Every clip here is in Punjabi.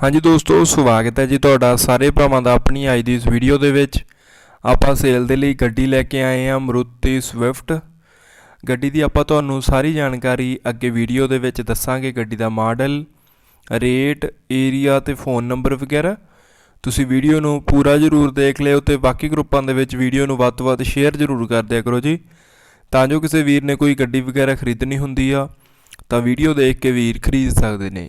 ਹਾਂਜੀ ਦੋਸਤੋ, ਸਵਾਗਤ ਹੈ ਜੀ ਤੁਹਾਡਾ ਸਾਰੇ ਭਰਾਵਾਂ ਦਾ ਆਪਣੀ ਅੱਜ ਦੀ ਇਸ ਵੀਡੀਓ ਦੇ ਵਿੱਚ। ਆਪਾਂ ਸੇਲ ਦੇ ਲਈ ਗੱਡੀ ਲੈ ਕੇ ਆਏ ਹਾਂ ਮਰੂਤੀ ਸਵਿਫਟ ਗੱਡੀ ਦੀ ਆਪਾਂ ਤੁਹਾਨੂੰ ਸਾਰੀ ਜਾਣਕਾਰੀ ਅੱਗੇ ਵੀਡੀਓ ਦੇ ਵਿੱਚ ਦੱਸਾਂਗੇ, ਗੱਡੀ ਦਾ ਮਾਡਲ ਰੇਟ ਏਰੀਆ ਤੇ ਫੋਨ ਨੰਬਰ ਵਗੈਰਾ। ਤੁਸੀਂ ਵੀਡੀਓ ਨੂੰ ਪੂਰਾ ਜ਼ਰੂਰ ਦੇਖ ਲਿਓ ਤੇ ਬਾਕੀ ਗਰੁੱਪਾਂ ਦੇ ਵਿੱਚ ਵੀਡੀਓ ਨੂੰ ਵੱਧ ਤੋਂ ਵੱਧ ਸ਼ੇਅਰ ਜ਼ਰੂਰ ਕਰ ਦਿਆ ਕਰੋ ਜੀ। ਤਾਂ ਜੋ ਕਿਸੇ ਵੀਰ ਨੇ ਕੋਈ ਗੱਡੀ ਵਗੈਰਾ ਖਰੀਦਣੀ ਹੁੰਦੀ ਆ, ਤਾਂ ਵੀਡੀਓ ਦੇਖ ਕੇ ਵੀਰ ਖਰੀਦ ਸਕਦੇ ਨੇ।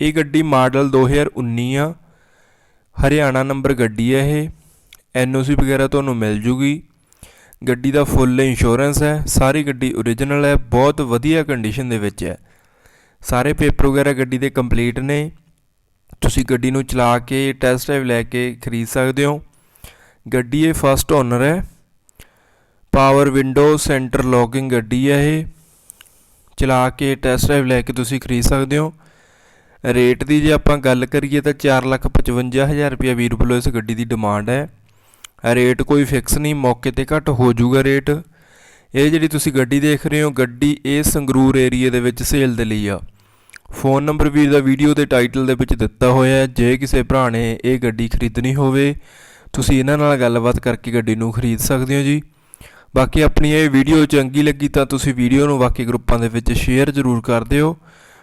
ਇਹ ਗੱਡੀ ਮਾਡਲ 2019 ਆ। ਹਰਿਆਣਾ ਨੰਬਰ ਗੱਡੀ ਹੈ ਇਹ। ਐਨਓਸੀ ਵਗੈਰਾ ਤੁਹਾਨੂੰ ਮਿਲ ਜੂਗੀ। ਗੱਡੀ ਦਾ ਫੁੱਲ ਇੰਸ਼ੋਰੈਂਸ ਹੈ। ਸਾਰੀ ਗੱਡੀ ਓਰੀਜਨਲ ਹੈ। ਬਹੁਤ ਵਧੀਆ ਕੰਡੀਸ਼ਨ ਦੇ ਵਿੱਚ ਹੈ। ਸਾਰੇ ਪੇਪਰ ਵਗੈਰਾ ਗੱਡੀ ਦੇ ਕੰਪਲੀਟ ਨੇ। ਤੁਸੀਂ ਗੱਡੀ ਨੂੰ ਚਲਾ ਕੇ ਟੈਸਟ ਡਰਾਈਵ ਲੈ ਕੇ ਖਰੀਦ ਸਕਦੇ ਹੋ। ਗੱਡੀ ਇਹ ਫਸਟ ਓਨਰ ਹੈ। ਪਾਵਰ ਵਿੰਡੋ ਸੈਂਟਰ ਲੋਕਿੰਗ ਗੱਡੀ ਹੈ ਇਹ। ਚਲਾ ਕੇ ਟੈਸਟ ਡਰਾਈਵ ਲੈ ਕੇ ਤੁਸੀਂ ਖਰੀਦ ਸਕਦੇ ਹੋ। ਰੇਟ ਦੀ ਜੇ ਆਪਾਂ ਗੱਲ ਕਰੀਏ ਤਾਂ 455000 ਰੁਪਏ ਵੀਰ ਵੱਲੋਂ ਇਸ ਗੱਡੀ ਦੀ ਡਿਮਾਂਡ ਹੈ। ਰੇਟ ਕੋਈ ਫਿਕਸ ਨਹੀਂ, ਮੌਕੇ ਤੇ ਘੱਟ ਹੋ ਜਾਊਗਾ ਰੇਟ। ਇਹ ਜਿਹੜੀ ਤੁਸੀਂ ਗੱਡੀ ਦੇਖ ਰਹੇ ਹੋ, ਗੱਡੀ ਇਹ ਸੰਗਰੂਰ ਏਰੀਆ ਦੇ ਵਿੱਚ ਸੇਲ ਦੇ ਲਈ ਆ। ਫੋਨ ਨੰਬਰ ਵੀਰ ਦਾ ਵੀਡੀਓ ਦੇ ਟਾਈਟਲ ਦੇ ਵਿੱਚ ਦਿੱਤਾ ਹੋਇਆ ਹੈ, ਜੇ ਕਿਸੇ ਭਰਾ ਨੇ ਇਹ ਗੱਡੀ ਖਰੀਦਣੀ ਹੋਵੇ, ਤੁਸੀਂ ਇਹਨਾਂ ਨਾਲ ਗੱਲਬਾਤ ਕਰਕੇ ਗੱਡੀ ਨੂੰ ਖਰੀਦ ਸਕਦੇ ਹੋ ਜੀ। ਬਾਕੀ ਆਪਣੀ ਇਹ ਵੀਡੀਓ ਚੰਗੀ ਲੱਗੀ ਤਾਂ ਤੁਸੀਂ ਵੀਡੀਓ ਨੂੰ ਬਾਕੀ ਗਰੁੱਪਾਂ ਦੇ ਵਿੱਚ ਸ਼ੇਅਰ ਜ਼ਰੂਰ ਕਰ ਦਿਓ।